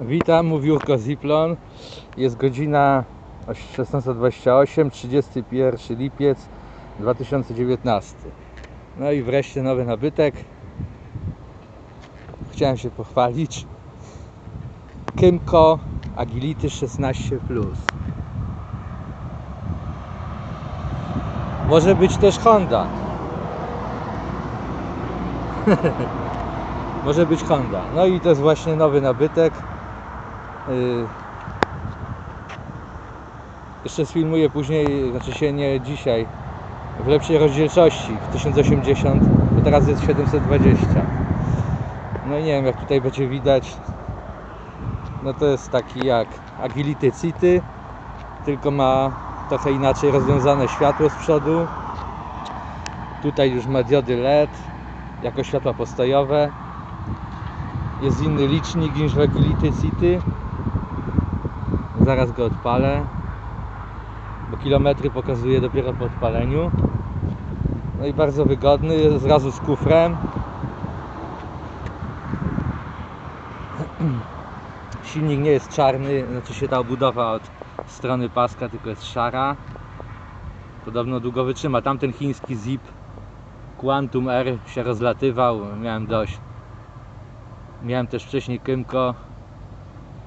Witam, mówiłko Ziplon. Jest godzina 16.28, 31 lipiec 2019. No i wreszcie nowy nabytek. Chciałem się pochwalić. Kymco Agility 16 Może być też Honda. Może być Honda. No i to jest właśnie nowy nabytek. Yy. Jeszcze sfilmuję później, znaczy się nie dzisiaj, w lepszej rozdzielczości, w 1080, bo teraz jest 720. No i nie wiem jak tutaj będzie widać. No to jest taki jak Agility City, tylko ma trochę inaczej rozwiązane światło z przodu. Tutaj już ma diody LED jako światła postojowe. Jest inny licznik niż w Agility City. Zaraz go odpalę, bo kilometry pokazuje dopiero po odpaleniu. No i bardzo wygodny, zrazu z kufrem. Silnik nie jest czarny, znaczy się ta obudowa od strony paska tylko jest szara. Podobno długo wytrzyma. Tamten chiński Zip Quantum R się rozlatywał, miałem dość. Miałem też wcześniej Kymco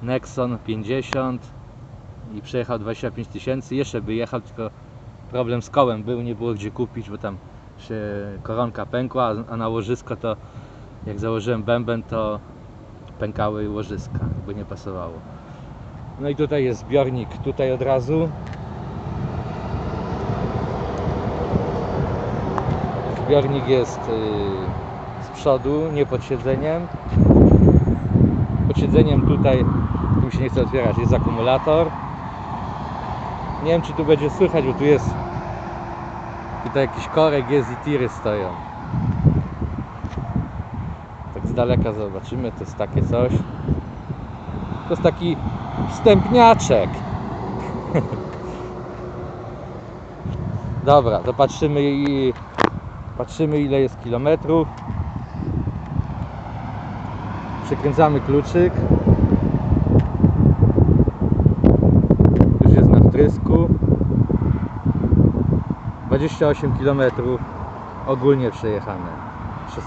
Nexon 50 i przejechał 25 tysięcy. Jeszcze by jechał, tylko problem z kołem był, nie było gdzie kupić, bo tam się koronka pękła, a na łożysko to jak założyłem bęben, to pękały łożyska, bo nie pasowało. No i tutaj jest zbiornik, tutaj od razu. Zbiornik jest yy, z przodu, nie pod siedzeniem. Pod siedzeniem tutaj, tu się nie chce otwierać, jest akumulator. Nie wiem czy tu będzie słychać, bo tu jest tutaj jakiś korek jest i tiry stoją. Tak z daleka zobaczymy, to jest takie coś. To jest taki wstępniaczek. Dobra, to patrzymy i patrzymy ile jest kilometrów. Przykręcamy kluczyk. Już jest na wtrysku. 28 km ogólnie przejechane.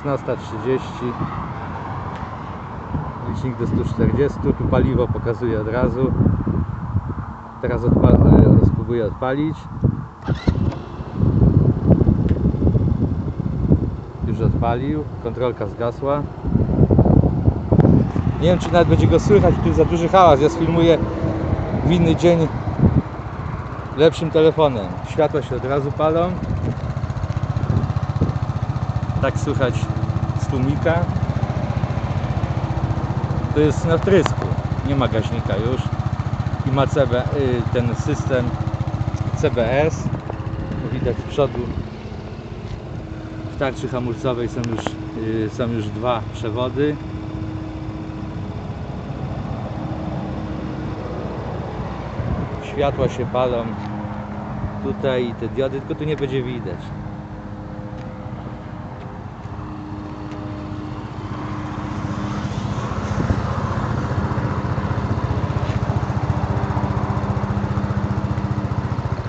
16.30 licznik do 140 tu paliwo pokazuje od razu. Teraz odpa e, spróbuję odpalić. Już odpalił. Kontrolka zgasła. Nie wiem czy nawet będzie go słychać. Tu za duży hałas. Ja sfilmuję w inny dzień lepszym telefonem. Światła się od razu palą. Tak słychać z tłumika to jest na wtrysku, nie ma gaźnika już. I ma CB, y, ten system CBS widać z przodu. W tarczy hamulcowej są już, y, są już dwa przewody światła się palą tutaj i te diody, tylko tu nie będzie widać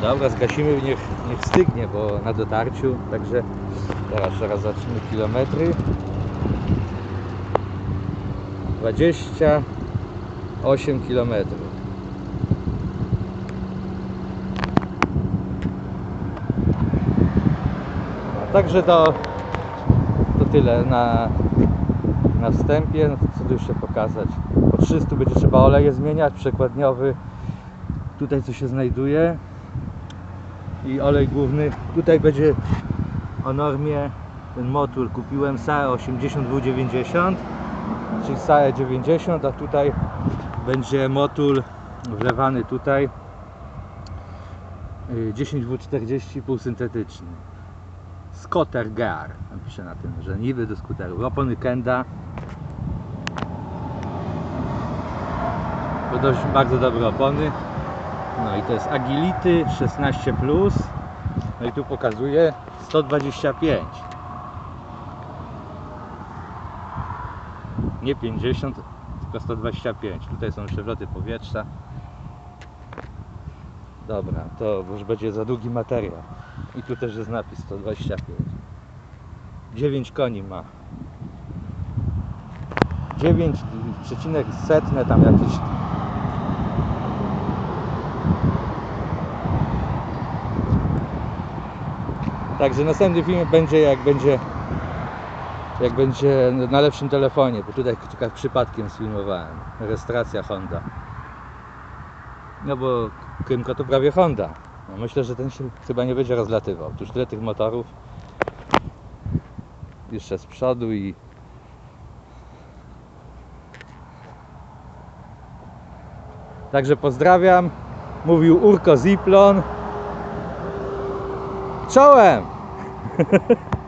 Dobra, zgasimy, niech, niech stygnie, bo na dotarciu, także teraz zaraz zobaczymy kilometry. 28 kilometrów. No, także to, to tyle na, na wstępie. No co tu jeszcze pokazać? Po 300 będzie trzeba oleje zmieniać, przekładniowy. Tutaj co się znajduje i olej główny. Tutaj będzie o normie ten motor kupiłem SAE 80W90 czyli SAE 90 a tutaj będzie motor wlewany tutaj y, 10W40 półsyntetyczny Scotter Gar napiszę na tym, że niby do skuterów opony Kenda to dość bardzo dobre opony no i to jest Agility 16 No i tu pokazuje 125 Nie 50 tylko 125. Tutaj są przewroty powietrza. Dobra, to już będzie za długi materiał. I tu też jest napis 125. 9 koni ma. 9 przecinek setne tam jakieś. Także następny film będzie jak będzie jak będzie na lepszym telefonie, bo tutaj tylko przypadkiem sfilmowałem. Rejestracja Honda. No bo Kymko to prawie Honda. No myślę, że ten się chyba nie będzie rozlatywał. Tuż tyle tych motorów. Jeszcze z przodu i Także pozdrawiam. Mówił Urko Ziplon. Czołem!